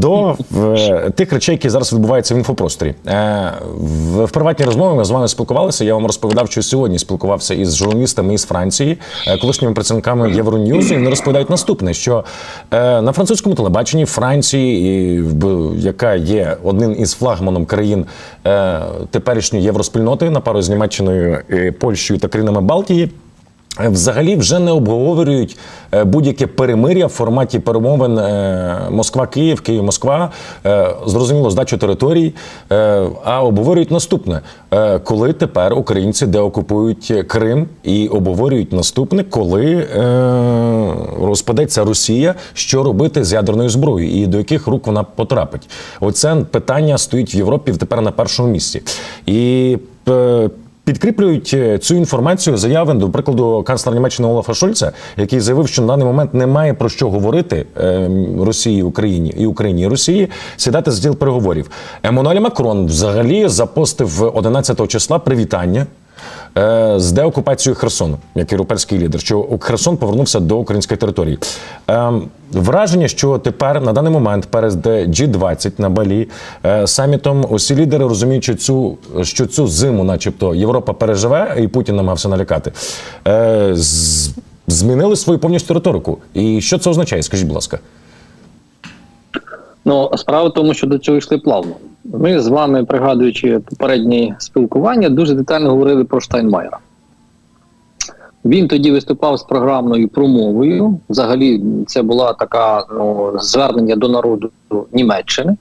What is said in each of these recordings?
До е, тих речей, які зараз відбуваються в інфопросторі. Е, в, в приватній розмові ми з вами спілкувалися. Я вам розповідав, що сьогодні спілкувався із журналістами із Франції, е, колишніми працівниками Євроньюзу. І вони розповідають наступне: що е, на французькому телебаченні Франції, і, в- яка є одним із флагманом країн е, теперішньої євроспільноти на пару з Німеччиною, е, Польщею та країнами Балтії. Е, Взагалі вже не обговорюють е, будь-яке перемир'я в форматі перемовин е, Москва-Київ, Київ-Москва, зрозуміло, здачу територій, а обговорюють наступне: коли тепер українці деокупують Крим і обговорюють наступне, коли розпадеться Росія, що робити з ядерною зброєю і до яких рук вона потрапить. Оце питання стоїть в Європі тепер на першому місці. І Підкріплюють е, цю інформацію заяви, до прикладу, канцлера Німеччини Олафа Шольца, який заявив, що на даний момент немає про що говорити е, Росії, Україні і Україні і Росії сідати з діл переговорів. Еммануель Макрон взагалі запостив 11 числа привітання. Е, З деокупацією Херсону, як європейський лідер, що Херсон повернувся до української території. Ем, Враження, що тепер на даний момент перед G20 на Балі е, самітом усі лідери розуміють, що цю, що цю зиму, начебто, Європа переживе, і Путін намагався налякати. е, Змінили свою повністю риторику. І що це означає? Скажіть, будь ласка. Ну, справа в тому, що до цього йшли плавно. Ми з вами, пригадуючи попередні спілкування, дуже детально говорили про Штайнмайера. Він тоді виступав з програмною промовою. Взагалі, це була така ну, звернення до народу Німеччини.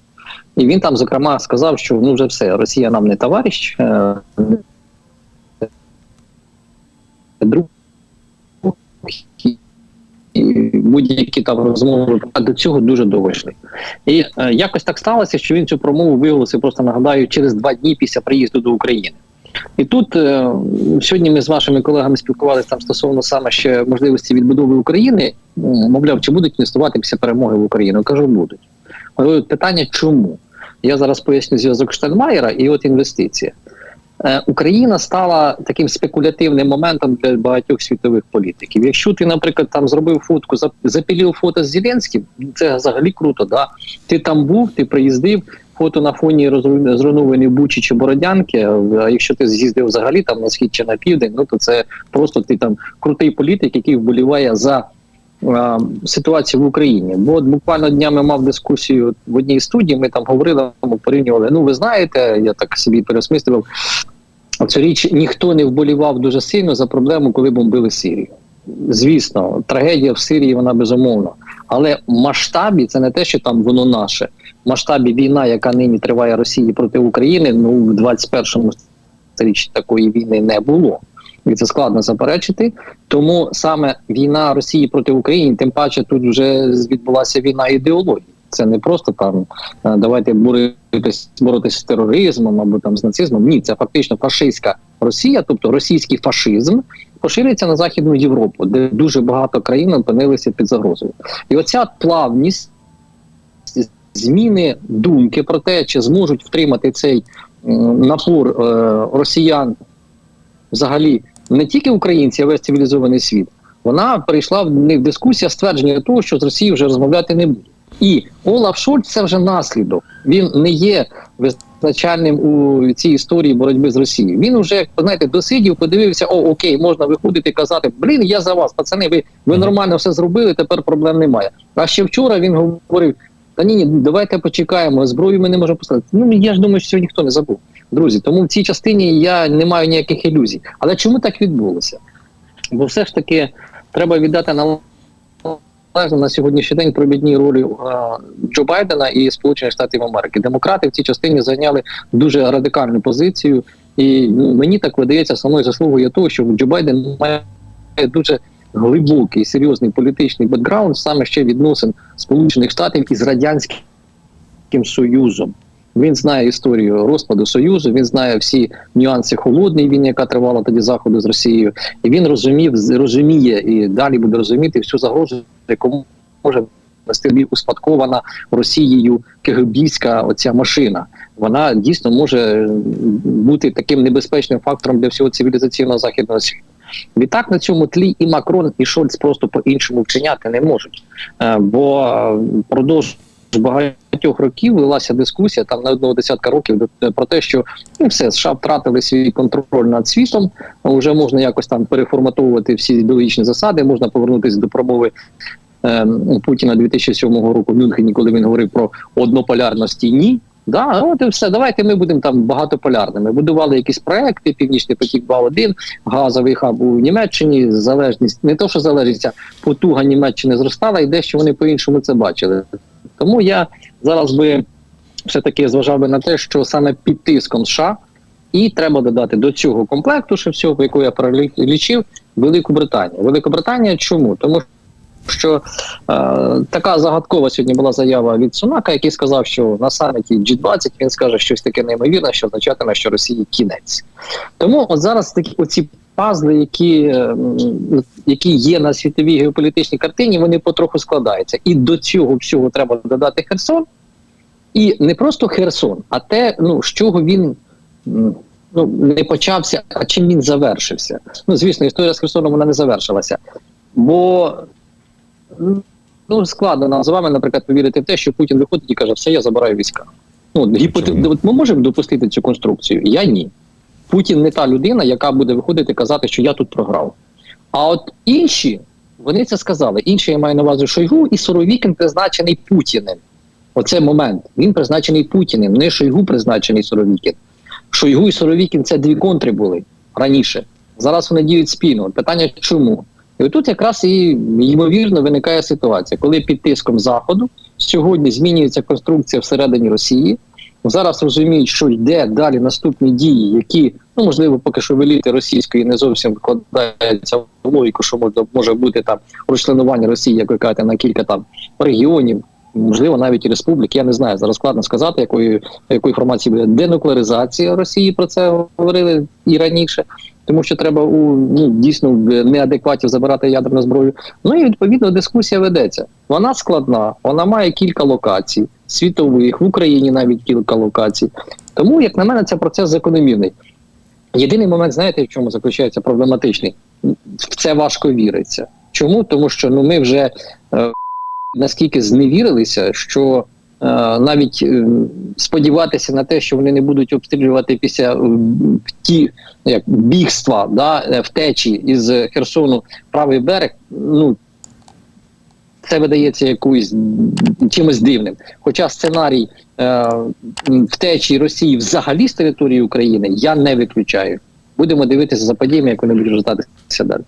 І він там, зокрема, сказав, що ну вже все, Росія нам не товариш. е, Друг будь-які там розмови до цього дуже довго йшли. І е, якось так сталося, що він цю промову виголосив, просто нагадаю, через два дні після приїзду до України. І тут е, сьогодні ми з вашими колегами спілкувалися там стосовно саме ще можливості відбудови України. Мовляв, чи будуть інвестувати після перемоги в Україну? Кажу, будуть. Питання чому? Я зараз поясню зв'язок Штайнмаєра і от інвестиція. Е, Україна стала таким спекулятивним моментом для багатьох світових політиків. Якщо ти, наприклад, там зробив фотку, зап- запілив фото з Зеленським, це взагалі круто. Да? Ти там був, ти приїздив, фото на фоні зруйнованої Бучі чи Бородянки. А якщо ти з'їздив взагалі там на схід чи на південь, ну то це просто ти там крутий політик, який вболіває за а, ситуацію в Україні. Бо от буквально днями мав дискусію в одній студії. Ми там говорили, порівнювали. Ну, ви знаєте, я так собі переосмислював. Цю річ ніхто не вболівав дуже сильно за проблему, коли бомбили Сирію. Звісно, трагедія в Сирії вона безумовна. Але в масштабі це не те, що там воно наше. В масштабі війна, яка нині триває Росії проти України, ну в 21-му сторіччі такої війни не було. І це складно заперечити. Тому саме війна Росії проти України, тим паче тут вже відбулася війна ідеології. Це не просто там е, давайте боротись, боротися з тероризмом або там з нацизмом. Ні, це фактично фашистська Росія, тобто російський фашизм поширюється на Західну Європу, де дуже багато країн опинилися під загрозою. І оця плавність зміни думки про те, чи зможуть втримати цей напор е, росіян взагалі не тільки українці, а весь цивілізований світ. Вона перейшла в них дискусія ствердження того, що з Росією вже розмовляти не буде. І Олаф Шольц це вже наслідок. Він не є визначальним у цій історії боротьби з Росією. Він вже як знаєте, досидів, подивився, о, окей, можна виходити і казати: Блін, я за вас, пацани, ви, ви нормально все зробили, тепер проблем немає. А ще вчора він говорив: та ні, ні, давайте почекаємо, зброю ми не можемо поставити. Ну я ж думаю, що ніхто не забув. Друзі, тому в цій частині я не маю ніяких ілюзій. Але чому так відбулося? Бо все ж таки треба віддати належне на сьогоднішній день провідній ролі е, Джо Байдена і Сполучених Штатів Америки. Демократи в цій частині зайняли дуже радикальну позицію, і ну, мені так видається самою заслугою того, що Джо Байден має дуже глибокий серйозний політичний бекграунд саме ще відносин Сполучених Штатів із радянським Союзом. Він знає історію розпаду Союзу, він знає всі нюанси холодної війни, яка тривала тоді заходу з Росією, і він розумів, розуміє і далі буде розуміти всю загрозу, яку може нести успадкована Росією КГБівська оця машина. Вона дійсно може бути таким небезпечним фактором для всього цивілізаційного західного світу. Відтак на цьому тлі і Макрон, і Шольц просто по іншому вчиняти не можуть, Е, бо е, продовж багатьох років велася дискусія там на одного десятка років про те, що ну, все США втратили свій контроль над світом. Вже можна якось там переформатовувати всі ідеологічні засади, можна повернутися до промови. е, Путіна 2007 року в Мюнхені, коли він говорив про однополярності, ні. Да, от і все. Давайте ми будемо там багатополярними. Будували якісь проекти, Північний потік 2.1, газовий хаб у Німеччині, залежність, не то, що залежність, а потуга Німеччини зростала, і дещо вони по-іншому це бачили. Тому я зараз би все-таки зважав би на те, що саме під тиском США і треба додати до цього комплекту, ще всього, яку я перелічив, Велику Британію. Великобританія чому? Тому що е, така загадкова сьогодні була заява від Сунака, який сказав, що на саміті G20 він скаже щось таке неймовірне, що означатиме, що Росії кінець. Тому от зараз такі оці пазли, які, е, які є на світовій геополітичній картині, вони потроху складаються. І до цього всього треба додати Херсон. І не просто Херсон, а те, ну з чого він ну не почався, а чим він завершився. Ну звісно, історія з Херсоном вона не завершилася. Бо ну складно нам з вами, наприклад, повірити в те, що Путін виходить і каже, все, я забираю війська. Ну от ми можемо допустити цю конструкцію? Я ні. Путін не та людина, яка буде виходити казати, що я тут програв. А от інші, вони це сказали. Інші я маю на увазі Шойгу і Суровікін призначений Путіним. Оце момент. Він призначений Путіним, не Шойгу призначений Суровікін. Шойгу і Суровікін це дві контри були раніше. Зараз вони діють спільно. Питання чому? І отут якраз і ймовірно виникає ситуація, коли під тиском Заходу сьогодні змінюється конструкція всередині Росії. Зараз розуміють, що йде далі наступні дії, які ну можливо поки що в еліти російської не зовсім вкладаються в логіку, що може, може бути там розчленування Росії, як ви кажете, на кілька там регіонів, можливо, навіть і республік. Я не знаю. Зараз складно сказати, якої якої формації буде денуклеаризація Росії. Про це говорили і раніше. Тому що треба у ну дійсно в неадекватів забирати ядерну зброю. Ну і відповідно дискусія ведеться. Вона складна, вона має кілька локацій світових в Україні навіть кілька локацій. Тому, як на мене, це процес закономірний. Єдиний момент, знаєте, в чому заключається проблематичний? В це важко віриться. Чому? Тому що ну ми вже е, наскільки зневірилися, що е, навіть е, сподіватися на те, що вони не будуть обстрілювати після е, ті як бігства, да, е, втечі із Херсону правий берег, ну це видається якоюсь чимось дивним. Хоча сценарій е, втечі Росії взагалі з території України я не виключаю. Будемо дивитися за подіями, як вони будуть розвиватися далі.